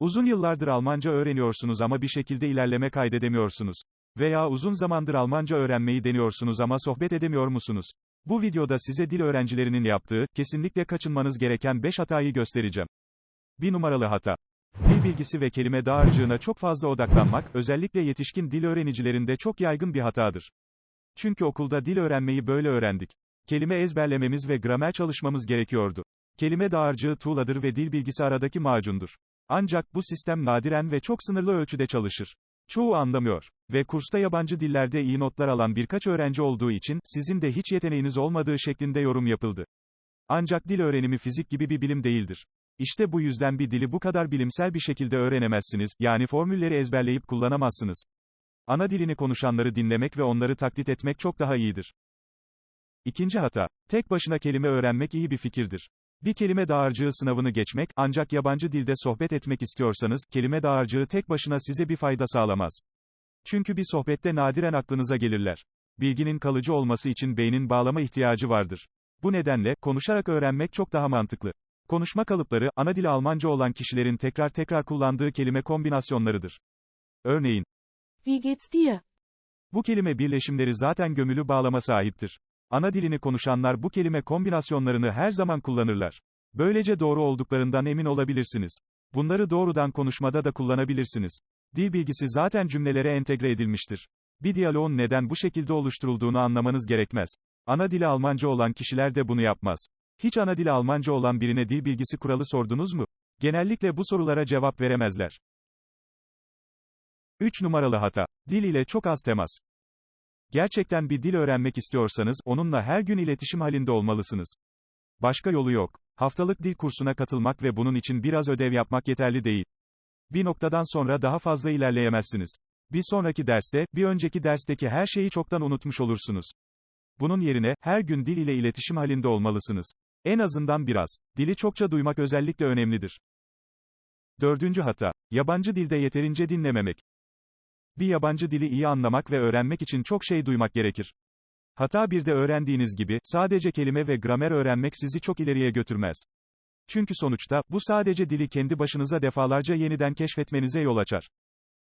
Uzun yıllardır Almanca öğreniyorsunuz ama bir şekilde ilerleme kaydedemiyorsunuz. Veya uzun zamandır Almanca öğrenmeyi deniyorsunuz ama sohbet edemiyor musunuz? Bu videoda size dil öğrencilerinin yaptığı, kesinlikle kaçınmanız gereken 5 hatayı göstereceğim. 1 numaralı hata. Dil bilgisi ve kelime dağarcığına çok fazla odaklanmak, özellikle yetişkin dil öğrenicilerinde çok yaygın bir hatadır. Çünkü okulda dil öğrenmeyi böyle öğrendik. Kelime ezberlememiz ve gramer çalışmamız gerekiyordu. Kelime dağarcığı tuğladır ve dil bilgisi aradaki macundur. Ancak bu sistem nadiren ve çok sınırlı ölçüde çalışır. Çoğu anlamıyor. Ve kursta yabancı dillerde iyi notlar alan birkaç öğrenci olduğu için, sizin de hiç yeteneğiniz olmadığı şeklinde yorum yapıldı. Ancak dil öğrenimi fizik gibi bir bilim değildir. İşte bu yüzden bir dili bu kadar bilimsel bir şekilde öğrenemezsiniz, yani formülleri ezberleyip kullanamazsınız. Ana dilini konuşanları dinlemek ve onları taklit etmek çok daha iyidir. İkinci hata. Tek başına kelime öğrenmek iyi bir fikirdir. Bir kelime dağarcığı sınavını geçmek, ancak yabancı dilde sohbet etmek istiyorsanız, kelime dağarcığı tek başına size bir fayda sağlamaz. Çünkü bir sohbette nadiren aklınıza gelirler. Bilginin kalıcı olması için beynin bağlama ihtiyacı vardır. Bu nedenle, konuşarak öğrenmek çok daha mantıklı. Konuşma kalıpları, ana dili Almanca olan kişilerin tekrar tekrar kullandığı kelime kombinasyonlarıdır. Örneğin, Wie geht's dir? bu kelime birleşimleri zaten gömülü bağlama sahiptir. Ana dilini konuşanlar bu kelime kombinasyonlarını her zaman kullanırlar. Böylece doğru olduklarından emin olabilirsiniz. Bunları doğrudan konuşmada da kullanabilirsiniz. Dil bilgisi zaten cümlelere entegre edilmiştir. Bir diyaloğun neden bu şekilde oluşturulduğunu anlamanız gerekmez. Ana dili Almanca olan kişiler de bunu yapmaz. Hiç ana dili Almanca olan birine dil bilgisi kuralı sordunuz mu? Genellikle bu sorulara cevap veremezler. 3 numaralı hata. Dil ile çok az temas. Gerçekten bir dil öğrenmek istiyorsanız, onunla her gün iletişim halinde olmalısınız. Başka yolu yok. Haftalık dil kursuna katılmak ve bunun için biraz ödev yapmak yeterli değil. Bir noktadan sonra daha fazla ilerleyemezsiniz. Bir sonraki derste, bir önceki dersteki her şeyi çoktan unutmuş olursunuz. Bunun yerine, her gün dil ile iletişim halinde olmalısınız. En azından biraz. Dili çokça duymak özellikle önemlidir. Dördüncü hata. Yabancı dilde yeterince dinlememek. Bir yabancı dili iyi anlamak ve öğrenmek için çok şey duymak gerekir. Hata bir de öğrendiğiniz gibi, sadece kelime ve gramer öğrenmek sizi çok ileriye götürmez. Çünkü sonuçta, bu sadece dili kendi başınıza defalarca yeniden keşfetmenize yol açar.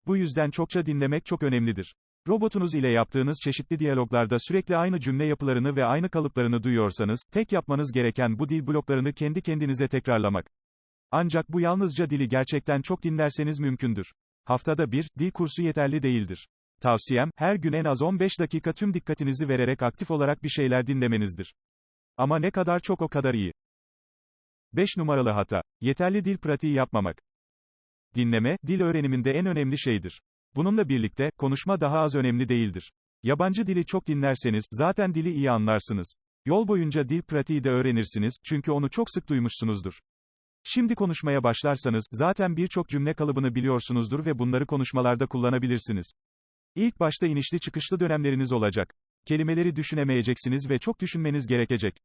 Bu yüzden çokça dinlemek çok önemlidir. Robotunuz ile yaptığınız çeşitli diyaloglarda sürekli aynı cümle yapılarını ve aynı kalıplarını duyuyorsanız, tek yapmanız gereken bu dil bloklarını kendi kendinize tekrarlamak. Ancak bu yalnızca dili gerçekten çok dinlerseniz mümkündür. Haftada bir, dil kursu yeterli değildir. Tavsiyem, her gün en az 15 dakika tüm dikkatinizi vererek aktif olarak bir şeyler dinlemenizdir. Ama ne kadar çok o kadar iyi. 5 numaralı hata. Yeterli dil pratiği yapmamak. Dinleme, dil öğreniminde en önemli şeydir. Bununla birlikte, konuşma daha az önemli değildir. Yabancı dili çok dinlerseniz, zaten dili iyi anlarsınız. Yol boyunca dil pratiği de öğrenirsiniz, çünkü onu çok sık duymuşsunuzdur. Şimdi konuşmaya başlarsanız, zaten birçok cümle kalıbını biliyorsunuzdur ve bunları konuşmalarda kullanabilirsiniz. İlk başta inişli çıkışlı dönemleriniz olacak. Kelimeleri düşünemeyeceksiniz ve çok düşünmeniz gerekecek.